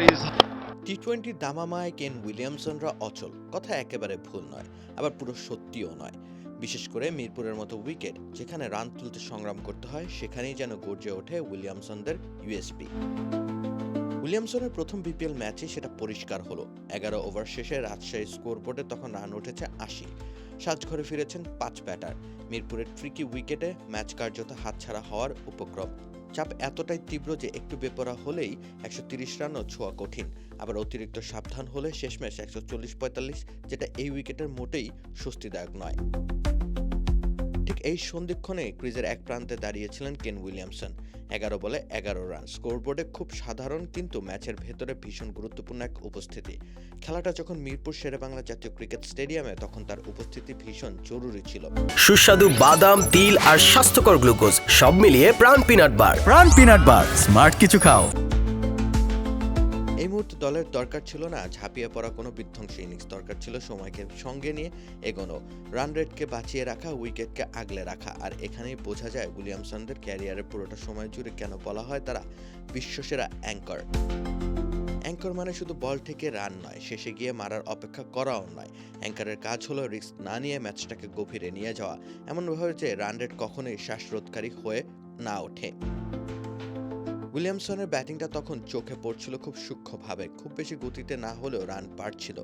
is T twenty দামামায় কেন উইলিয়ামসনরা অচল। কথা একেবারে ভুল নয়, আবার পুরো সত্যিও নয়। বিশেষ করে মিরপুরের মতো উইকেট, যেখানে রান তুলতে সংগ্রাম করতে হয়, সেখানেই যেন গর্জে ওঠে উইলিয়ামসনদের ইউএসপি উইলিয়ামসনের প্রথম বিপিএল ম্যাচে সেটা পরিষ্কার হলো। এগারো ওভার শেষে রাজশাহী স্কোরবোর্ডে তখন রান উঠেছে আশি। সাজঘরে ফিরেছেন পাঁচ ব্যাটার। মিরপুরের ট্রিকি উইকেটে ম্যাচ কার্যত হাতছাড়া হওয়ার উপক্রম। চাপ এতটাই তীব্র যে একটু বেপরা হলেই একশো তিরিশ রানও ছোঁয়া কঠিন। আবার অতিরিক্ত সাবধান হলে শেষমেশ একশো চল্লিশ পঁয়তাল্লিশ, যেটা এই উইকেটের মোটেই স্বস্তিদায়ক নয়। ঠিক এই সন্ধিক্ষণে ক্রিজের এক প্রান্তে দাঁড়িয়েছিলেন কেন উইলিয়ামসন। এগারো বলে এগারো রান। স্কোরবোর্ডে খুব সাধারণ কিন্তু ম্যাচের ভেতরে ভীষণ গুরুত্বপূর্ণ এক উপস্থিতি। খেলাটা যখন মিরপুর শেরেবাংলা জাতীয় ক্রিকেট স্টেডিয়ামে তখন তার উপস্থিতি ভীষণ জরুরি ছিল। সুস্বাদু বাদাম তিল আর স্বাস্থ্যকর গ্লুকোজ সব মিলিয়ে প্রাণ পিনাট বার। প্রাণ পিনাট বার স্মার্ট কিছু খাও। এই মুহূর্তে দলের দরকার ছিল না, ঝাঁপিয়ে পড়া কোনো বিধ্বংসী ইনিংস দরকার ছিল সময়কে সঙ্গে নিয়ে এগোনো। রান রেটকে বাঁচিয়ে রাখা উইকেটকে আগলে রাখা। আর এখানেই বোঝা যায় উইলিয়ামসনদের ক্যারিয়ারের পুরোটা সময় জুড়ে কেন বলা হয় তারা বিশ্বসেরা অ্যাঙ্কর অ্যাঙ্কর মানে শুধু বল থেকে রান নয়, শেষে গিয়ে মারার অপেক্ষা করাও নয়। অ্যাঙ্কারের কাজ হলো রিস্ক না নিয়ে ম্যাচটাকে গভীরে নিয়ে যাওয়া। এমনভাবে যে রান রেট কখনোই শ্বাসরোধকারী হয়ে না ওঠে। উইলিয়ামসনের ব্যাটিংটা তখন চোখে পড়ছিল খুব সূক্ষ্মভাবে। খুব বেশি গতিতে না হলেও রান পারছিল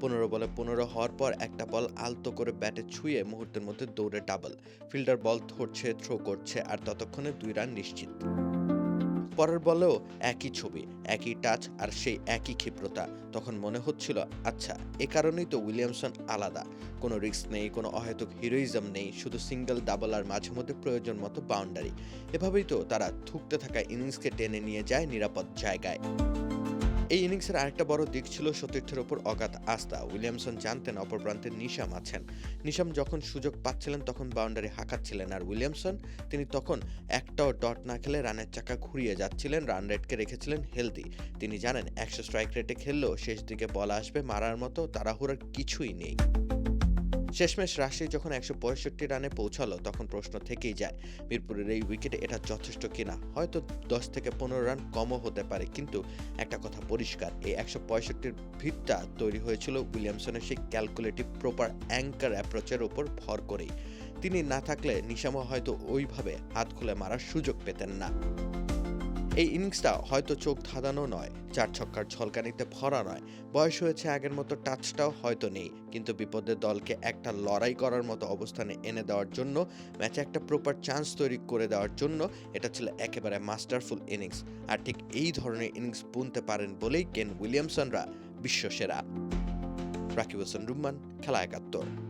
পনেরো বলে পনেরো হওয়ার পর একটা বল আলতো করে ব্যাটে ছুঁয়ে মুহূর্তের মধ্যে দৌড়ে ডাবল ফিল্ডার বল ধরছে থ্রো করছে, আর ততক্ষণে দুই রান নিশ্চিত। পরের বলেও একই ছবি, একই টাচ আর সেই একই ক্ষিপ্রতা। তখন মনে হচ্ছিল আচ্ছা এ কারণেই তো উইলিয়ামসন আলাদা। কোনো রিস্ক নেই, কোনো অহেতুক হিরোইজম নেই, শুধু সিঙ্গেল, ডাবল আর মাঝে মধ্যে প্রয়োজন মতো বাউন্ডারি এভাবেই তো তারা থুকতে থাকা ইনিংসকে টেনে নিয়ে যায় নিরাপদ জায়গায়। এই ইনিংসের আরেকটা বড় দিক ছিল সতীর্থের ওপর অগাধ আস্থা। উইলিয়ামসন জানতেন অপর প্রান্তে নিশাম আছেন। নিশাম যখন সুযোগ পাচ্ছিলেন, তখন বাউন্ডারি হাঁকাচ্ছিলেন আর উইলিয়ামসন, তিনি তখন একটাও ডট না খেলে রানের চাকা ঘুরিয়ে যাচ্ছিলেন, রান রেটকে রেখেছিলেন হেলদি। তিনি জানেন, একশো স্ট্রাইক রেটে খেললেও শেষ দিকে বল আসবে মারার মতো তাড়াহুড়ার কিছুই নেই। শেষমেশ রাশি যখন একশো পঁয়ষট্টি রানে পৌঁছালো, তখন প্রশ্ন থেকেই যায়, মিরপুরের এই উইকেটে এটা যথেষ্ট কিনা? হয়তো দশ থেকে পনেরো রান কমও হতে পারে, কিন্তু একটা কথা পরিষ্কার, এই একশো পঁয়ষট্টির ভিতটা তৈরি হয়েছিল উইলিয়ামসনের সেই ক্যালকুলেটিভ প্রপার অ্যাঙ্কার অ্যাপ্রোচের ওপর ভর করেই। তিনি না থাকলে নিশামও হয়তো ওইভাবে হাত খুলে মারার সুযোগ পেতেন না। এই ইনিংসটা হয়তো চোখ ধাঁধানো নয়, চার ছক্কার ঝলকানিতে ভরা নয়। বয়স হয়েছে আগের মতো টাচটাও হয়তো নেই, কিন্তু বিপদের দলকে একটা লড়াই করার মতো অবস্থানে এনে দেওয়ার জন্য, ম্যাচে একটা প্রপার চান্স তৈরি করে দেওয়ার জন্য এটা ছিল একেবারে মাস্টারফুল ইনিংস আর ঠিক এই ধরনের ইনিংস বুনতে পারেন বলেই কেন উইলিয়ামসনরা বিশ্বসেরা। রাকিব হোসেন, রুম্মান, খেলা একাত্তর।